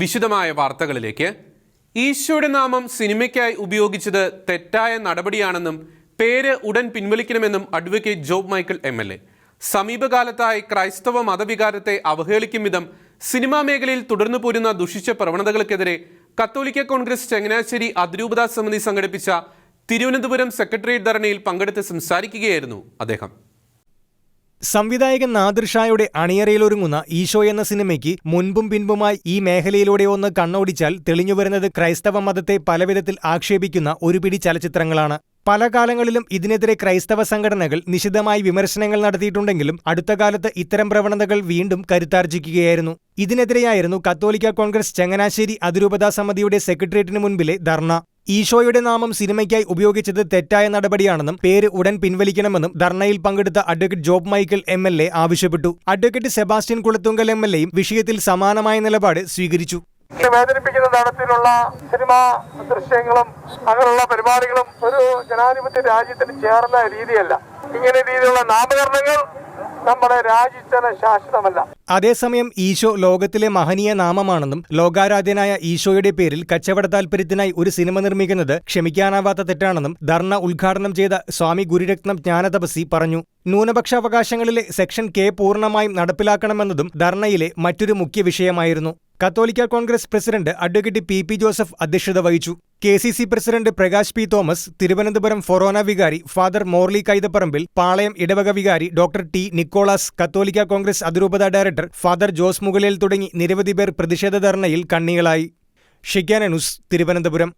വിശദമായ വാർത്തകളിലേക്ക്. ഈശോയുടെ നാമം സിനിമയ്ക്കായി ഉപയോഗിച്ചത് തെറ്റായ നടപടിയാണെന്നും പേര് ഉടൻ പിൻവലിക്കണമെന്നും advocate Job Michael M L A. സമീപകാലത്തായി ക്രൈസ്തവ മതവികാരത്തെ അവഹേളിക്കും വിധം സിനിമാ മേഖലയിൽ തുടർന്നു പോരുന്ന ദുഷിച്ച പ്രവണതകൾക്കെതിരെ കത്തോലിക്ക കോൺഗ്രസ് ചങ്ങനാശ്ശേരി അതിരൂപതാ സമിതി സംഘടിപ്പിച്ച തിരുവനന്തപുരം സെക്രട്ടേറിയറ്റ് ധർണയിൽ പങ്കെടുത്ത് സംസാരിക്കുകയായിരുന്നു അദ്ദേഹം. സംവിധായകൻ നാദിർ ഷായുടെ അണിയറയിലൊരുങ്ങുന്ന ഈശോ എന്ന സിനിമയ്ക്ക് മുൻപും പിൻപുമായി ഈ മേഖലയിലൂടെ ഒന്ന് കണ്ണോടിച്ചാൽ തെളിഞ്ഞുവരുന്നത് ക്രൈസ്തവ മതത്തെ പലവിധത്തിൽ ആക്ഷേപിക്കുന്ന ഒരുപിടി ചലച്ചിത്രങ്ങളാണ്. പല കാലങ്ങളിലും ഇതിനെതിരെ ക്രൈസ്തവ സംഘടനകൾ നിശിതമായി വിമർശനങ്ങൾ നടത്തിയിട്ടുണ്ടെങ്കിലും അടുത്ത കാലത്ത് ഇത്തരം പ്രവണതകൾ വീണ്ടും കരുത്താർജിക്കുകയായിരുന്നു ഇതിനെതിരെയായിരുന്നു കത്തോലിക്ക കോൺഗ്രസ് ചങ്ങനാശ്ശേരി അതിരൂപതാ സമിതിയുടെ സെക്രട്ടേറിയറ്റിന് മുൻപിലെ ധർണ. ഈശോയുടെ നാമം സിനിമയ്ക്കായി ഉപയോഗിച്ചത് തെറ്റായ നടപടിയാണെന്നും പേര് ഉടൻ പിൻവലിക്കണമെന്നും ധർണയിൽ പങ്കെടുത്ത advocate Job Michael M L A ആവശ്യപ്പെട്ടു. Advocate Sebastian Kulathunkal M L എയും വിഷയത്തിൽ സമാനമായ നിലപാട് സ്വീകരിച്ചു. വേദനിപ്പിക്കുന്ന തരത്തിലുള്ള സിനിമാ ദൃശ്യങ്ങളും അങ്ങനെയുള്ള പരിപാടികളും ഒരു ജനാധിപത്യ രാജ്യത്തിന് ചേർന്ന രീതിയല്ല. ഇങ്ങനെ രീതിയിലുള്ള നാമകരണങ്ങൾ നമ്മുടെ രാജ്യത്തിന് ശാശ്വതമല്ല. അതേസമയം ഈശോ ലോകത്തിലെ മഹനീയ നാമമാണെന്നും ലോകാരാധ്യനായ ഈശോയുടെ പേരിൽ കച്ചവട താൽപര്യത്തിനായി ഒരു സിനിമ നിർമ്മിക്കുന്നത് ക്ഷമിക്കാനാവാത്ത തെറ്റാണെന്നും ധർണ ഉദ്ഘാടനം ചെയ്ത സ്വാമി ഗുരുരത്നം ജ്ഞാനതപസി പറഞ്ഞു. ന്യൂനപക്ഷാവകാശങ്ങളിലെ സെക്ഷൻ കെ പൂർണമായും നടപ്പിലാക്കണമെന്നതും ധർണയിലെ മറ്റൊരു മുഖ്യ വിഷയമായിരുന്നു. കത്തോലിക്ക Congress president advocate P P Joseph അധ്യക്ഷത വഹിച്ചു. K C C president Prakash P Thomas Thiruvananthapuram ഫൊറോന വികാരി ഫാദർ മോർലി കൈതപ്പറമ്പിൽ പാളയം ഇടവക വികാരി ഡോക്ടർ ടി നിക്കോളാസ് കത്തോലിക്ക കോൺഗ്രസ് അതിരൂപത ഡയറക്ടർ ഫാദർ ജോസ് മുഗലേൽ തുടങ്ങി നിരവധി പേർ പ്രതിഷേധ ധർണയിൽ കണ്ണികളായി. ഷിക്കാന ന്യൂസ് തിരുവനന്തപുരം.